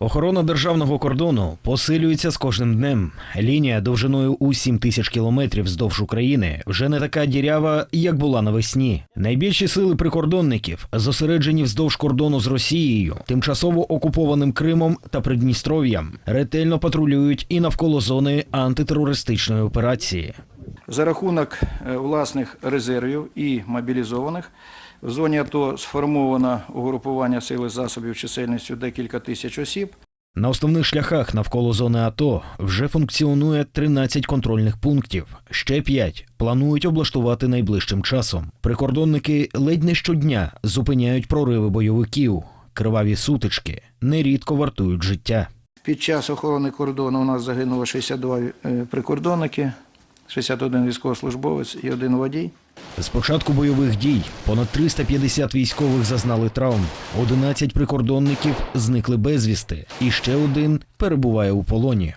Охорона державного кордону посилюється з кожним днем. Лінія довжиною у 7 тисяч кілометрів вздовж України вже не така дірява, як була навесні. Найбільші сили прикордонників зосереджені вздовж кордону з Росією, тимчасово окупованим Кримом та Придністров'ям, ретельно патрулюють і навколо зони антитерористичної операції. За рахунок е, власних резервів і мобілізованих в зоні АТО сформовано угрупування сил і засобів чисельністю декілька тисяч осіб. На основних шляхах навколо зони АТО вже функціонує 13 контрольних пунктів. Ще 5 планують облаштувати найближчим часом. Прикордонники ледь не щодня зупиняють прориви бойовиків. Криваві сутички нерідко вартують життя. Під час охорони кордону у нас загинуло 62 е, прикордонники, 61 військовослужбовець і один водій. З початку бойових дій понад 350 військових зазнали травм, 11 прикордонників зникли безвісти, і ще один перебуває у полоні.